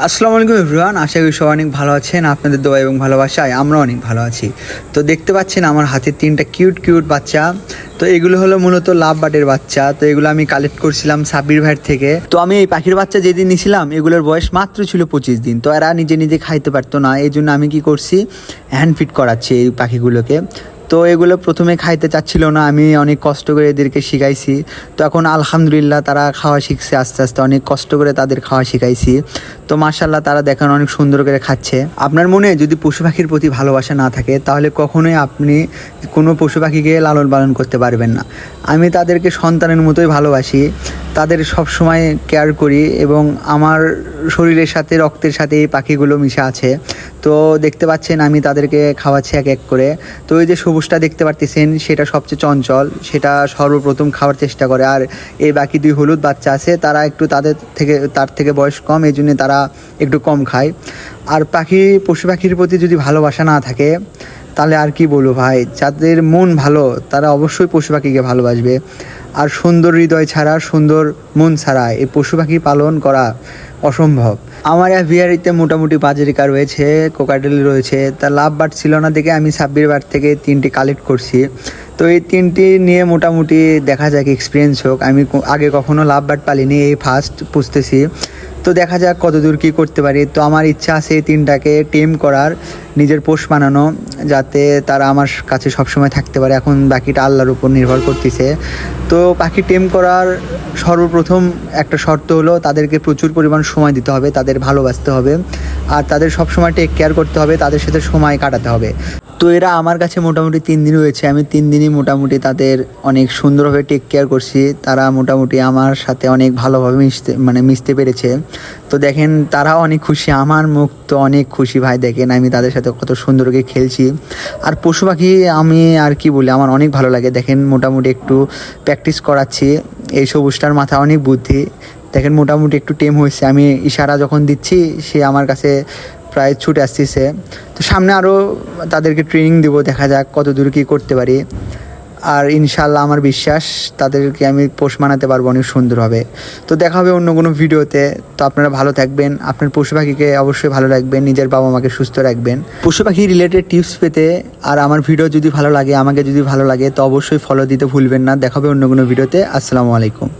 আসসালামু আলাইকুম এভরিওয়ান, আশা করি সবাই অনেক ভালো আছেন, আপনাদের দোয়া এবং ভালোবাসায় আমরা অনেক ভালো আছি। তো দেখতে পাচ্ছেন আমার হাতে তিনটা কিউট কিউট বাচ্চা। তো এগুলো হলো মূলত লাভ বাটের বাচ্চা। তো এগুলো আমি কালেক্ট করছিলাম সাব্বির ভাইয়ের থেকে। তো আমি এই পাখির বাচ্চা যেদিন নিছিলাম, এগুলোর বয়স মাত্র ছিল পঁচিশ দিন। তো এরা নিজে নিজে খাইতে পারতো না এই জন্য আমি কি করছি হ্যান্ড ফিট করাচ্ছি এই পাখিগুলোকে। তো এগুলো প্রথমে খাইতে চাচ্ছিল না, আমি অনেক কষ্ট করে এদেরকে শিখাইছি। তো এখন আলহামদুলিল্লাহ তারা খাওয়া শিখছে আস্তে আস্তে, অনেক কষ্ট করে তাদের খাওয়া শিখাইছি। তো মার্শাল্লাহ তারা দেখেন অনেক সুন্দর করে খাচ্ছে। আপনার মনে যদি পশু পাখির প্রতি ভালোবাসা না থাকে, তাহলে কখনোই আপনি কোনো পশু পাখিকে লালন পালন করতে পারবেন না। আমি তাদেরকে সন্তানের মতোই ভালোবাসি, তাদের সব সময় কেয়ার করি এবং আমার শরীরের সাথে রক্তের সাথে এই পাখিগুলো মিশে আছে। তো দেখতে পাচ্ছেন আমি তাদেরকে খাওয়াচ্ছি এক এক করে। তো এই যে সবুজটা দেখতে পারতেছেন, সেটা সবচেয়ে চঞ্চল, সেটা সর্বপ্রথম খাওয়ার চেষ্টা করে। আর এই বাকি দুই হলুদ বাচ্চা আছে, তারা একটু তাদের থেকে, তার থেকে বয়স কম, এই জন্য তারা একটু কম খায়। আর পাখি, পশু পাখির প্রতি যদি ভালোবাসা না থাকে, তাহলে আর কি বলব ভাই? যাদের মন ভালো, তারা অবশ্যই পশু পাখিকে ভালোবাসবে। আর সুন্দর হৃদয় ছাড়া, সুন্দর মন ছাড়া এই পশু পাখি পালন করা অসম্ভব। আমার এক বিহারিতে মোটামুটি বাজারিকা রয়েছে কোকাটেল রয়েছে, তা লাভ বাট ছিল না দেখে আমি সাব্বির বার থেকে তিনটি কালেক্ট করছি। তো এই তিনটি নিয়ে মোটামুটি দেখা যাক এক্সপিরিয়েন্স হোক। আমি আগে কখনো লাভ বাট পালিনি, এই ফার্স্ট পুষতেছি। তো দেখা যাক কতদূর কী করতে পারি। তো আমার ইচ্ছা আছে এই তিনটাকে টেম করার, নিজের পোষ বানানো, যাতে তারা আমার কাছে সবসময় থাকতে পারে। এখন বাকিটা আল্লাহর উপর নির্ভর করতেছে। তো পাখি টেম করার সর্বপ্রথম একটা শর্ত হলো, তাদেরকে প্রচুর পরিমাণ সময় দিতে হবে, তাদের ভালোবাসতে হবে। আর তাদের সবসময় টেক কেয়ার করতে হবে, তাদের সাথে সময় কাটাতে হবে। তো এরা আমার কাছে মোটামুটি তিন দিন রয়েছে। আমি তিন দিনই মোটামুটি তাদের অনেক সুন্দরভাবে টেক কেয়ার করছি। তারা মোটামুটি আমার সাথে অনেক ভালোভাবে মিশতে মানে মিশতে পেরেছে। তো দেখেন, তারাও অনেক খুশি। আমার মুখ তো অনেক খুশি ভাই, দেখেন আমি তাদের সাথে কত সুন্দর করে খেলছি। আর পশু পাখি আমি আর কি বলি, আমার অনেক ভালো লাগে। দেখেন, মোটামুটি একটু প্র্যাকটিস করাচ্ছি। এই সবুজটার মাথা অনেক বুদ্ধি। দেখেন, মোটামুটি একটু টেম হয়েছে। আমি ইশারা যখন দিচ্ছি, সে আমার কাছে প্রায় ছুটে আসতেছে। তো সামনে আরও তাদেরকে ট্রেনিং দেবো, দেখা যাক কত দূর কী করতে পারি। আর ইনশাল্লাহ আমার বিশ্বাস তাদেরকে আমি পোষ মানাতে পারব, অনেক সুন্দর হবে। তো দেখা হবে অন্য কোনো ভিডিওতে। তো আপনারা ভালো থাকবেন। আপনার পশু পাখিকে অবশ্যই ভালো রাখবেন। নিজের বাবা মাকে সুস্থ রাখবেন। পশু পাখি রিলেটেড টিপস পেতে আর আমার ভিডিও যদি ভালো লাগে, আমাকে যদি ভালো লাগে, তো অবশ্যই ফলো দিতে ভুলবেন না। দেখা হবে অন্য কোনো ভিডিওতে। আসসালামু আলাইকুম।